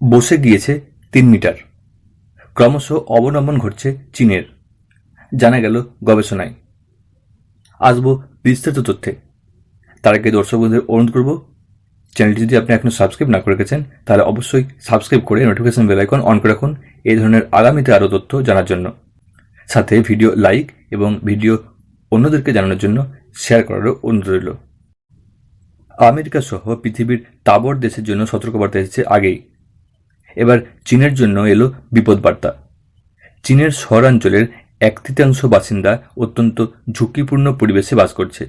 বসে গিয়েছে তিন মিটার। ক্রমশ অবনমন ঘটছে চীনের। জানা গেল গবেষণায়। আসব বিস্তারিত তথ্যে। তার আগে দর্শক বন্ধুদের অনুরোধ করব, চ্যানেলটি যদি আপনি এখনও সাবস্ক্রাইব না করে রেখেছেন, তাহলে অবশ্যই সাবস্ক্রাইব করে নোটিফিকেশন বেল আইকন অন করে রাখুন এই ধরনের আগামীতে আরও তথ্য জানার জন্য। সাথে ভিডিও লাইক এবং ভিডিও অন্যদেরকে জানানোর জন্য শেয়ার করারও অনুরোধ রইল। আমেরিকা সহ পৃথিবীর তাবর দেশের জন্য সতর্কবার্তা এসেছে আগেই। এবার চীনের জন্য এলো বিপদ বার্তা চীনের শহরাঞ্চলের এক তৃতীয়াংশ বাসিন্দা অত্যন্ত ঝুঁকিপূর্ণ পরিবেশে বাস করছে।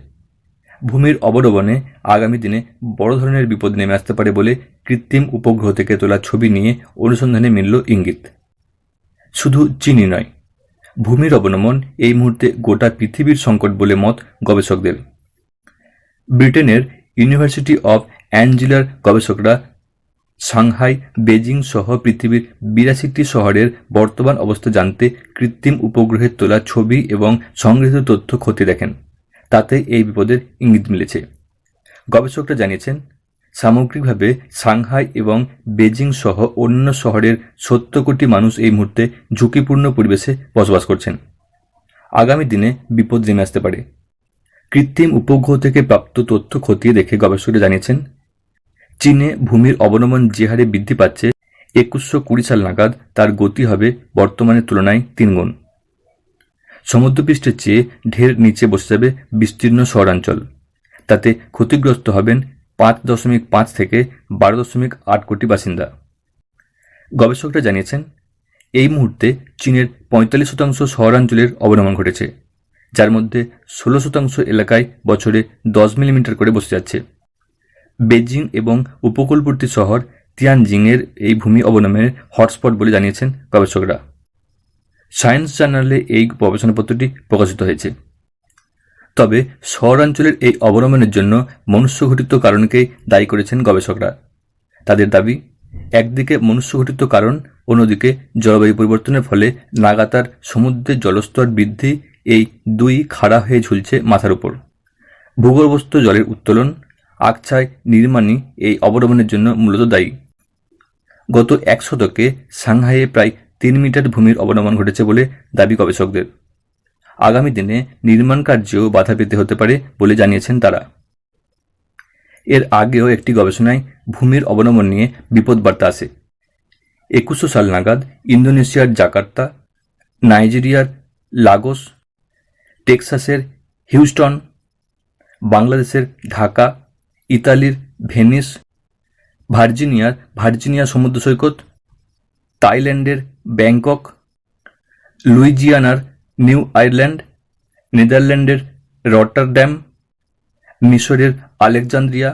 ভূমির অবলম্বনে আগামী দিনে বড় ধরনের বিপদ নেমে আসতে পারে বলে কৃত্রিম উপগ্রহ থেকে তোলা ছবি নিয়ে অনুসন্ধানে মিলল ইঙ্গিত। শুধু চীনই নয়, ভূমির অবনমন এই মুহূর্তে গোটা পৃথিবীর সংকট বলে মত গবেষকদের। ব্রিটেনের ইউনিভার্সিটি অব অ্যাঞ্জিলার গবেষকরা সাংহাই বেজিং সহ পৃথিবীর বিরাশিটি শহরের বর্তমান অবস্থা জানতে কৃত্রিম উপগ্রহের তোলা ছবি এবং সংগৃহীত তথ্য খতিয়ে দেখেন। তাতে এই বিপদের ইঙ্গিত মিলেছে। গবেষকরা জানিয়েছেন, সামগ্রিকভাবে সাংহাই এবং বেজিং সহ অন্য শহরের সত্তর কোটি মানুষ এই মুহূর্তে ঝুঁকিপূর্ণ পরিবেশে বসবাস করছেন। আগামী দিনে বিপদ নেমে আসতে পারে। কৃত্রিম উপগ্রহ থেকে প্রাপ্ত তথ্য খতিয়ে দেখে গবেষকরা জানিয়েছেন চীনে ভূমির অবনমন যে হারে বৃদ্ধি পাচ্ছে, একুশশো কুড়ি সাল নাগাদ তার গতি হবে বর্তমানের তুলনায় তিনগুণ সমুদ্রপৃষ্ঠের চেয়ে ঢের নিচে বসে যাবে বিস্তীর্ণ শহরাঞ্চল। তাতে ক্ষতিগ্রস্ত হবেন পাঁচ দশমিক পাঁচ থেকে বারো দশমিক আট কোটি বাসিন্দা। গবেষকরা জানিয়েছেন, এই মুহূর্তে চীনের পঁয়তাল্লিশ শতাংশ শহরাঞ্চলের অবনমন ঘটেছে, যার মধ্যে ষোলো শতাংশ এলাকায় বছরে দশ মিলিমিটার করে বসে যাচ্ছে। বেজিং এবং উপকূলবর্তী শহর তিয়ানজিংয়ের এই ভূমি অবনমনের হটস্পট বলে জানিয়েছেন গবেষকরা। সায়েন্স জার্নালে এই গবেষণাপত্রটি প্রকাশিত হয়েছে। তবে শহরাঞ্চলের এই অবনমনের জন্য মনুষ্যঘটিত কারণকেই দায়ী করেছেন গবেষকরা। তাদের দাবি, একদিকে মনুষ্যঘটিত কারণ, অন্যদিকে জলবায়ু পরিবর্তনের ফলে লাগাতার সমুদ্রের জলস্তর বৃদ্ধি এই দুই খাড়া হয়ে ঝুলছে মাথার উপর। ভূগর্ভস্থ জলের উত্তোলন আকছায় নির্মাণই এই অবনমনের জন্য মূলত দায়ী। গত এক শতকে সাংহাইয়ে প্রায় তিন মিটার ভূমির অবনমন ঘটেছে বলে দাবি গবেষকদের। আগামী দিনে নির্মাণ কার্যেও বাধা পেতে হতে পারে বলে জানিয়েছেন তারা। এর আগেও একটি গবেষণায় ভূমির অবনমন নিয়ে বিপদ বার্তা আসে একুশশো সাল নাগাদ ইন্দোনেশিয়ার জাকার্তা, নাইজেরিয়ার লাগোস, টেক্সাসের হিউস্টন, বাংলাদেশের ঢাকা ইতালির ভেনিস ভার্জিনিয়ার ভার্জিনিয়া সমুদ্র সৈকত, থাইল্যান্ডের ব্যাংকক, লুইজিয়ানার নিউ আয়ারল্যান্ড, নেদারল্যান্ডের রটারড্যাম, মিশরের আলেকজান্দ্রিয়া,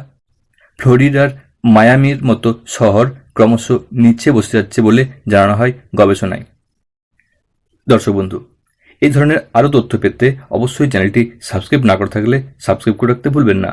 ফ্লোরিডার মায়ামির মতো শহর ক্রমশ নিচে বসে যাচ্ছে বলে জানানো হয় গবেষণায়। দর্শক বন্ধু, এই ধরনের আরও তথ্য পেতে অবশ্যই চ্যানেলটি সাবস্ক্রাইব না করে থাকলে সাবস্ক্রাইব করে রাখতে ভুলবেন না।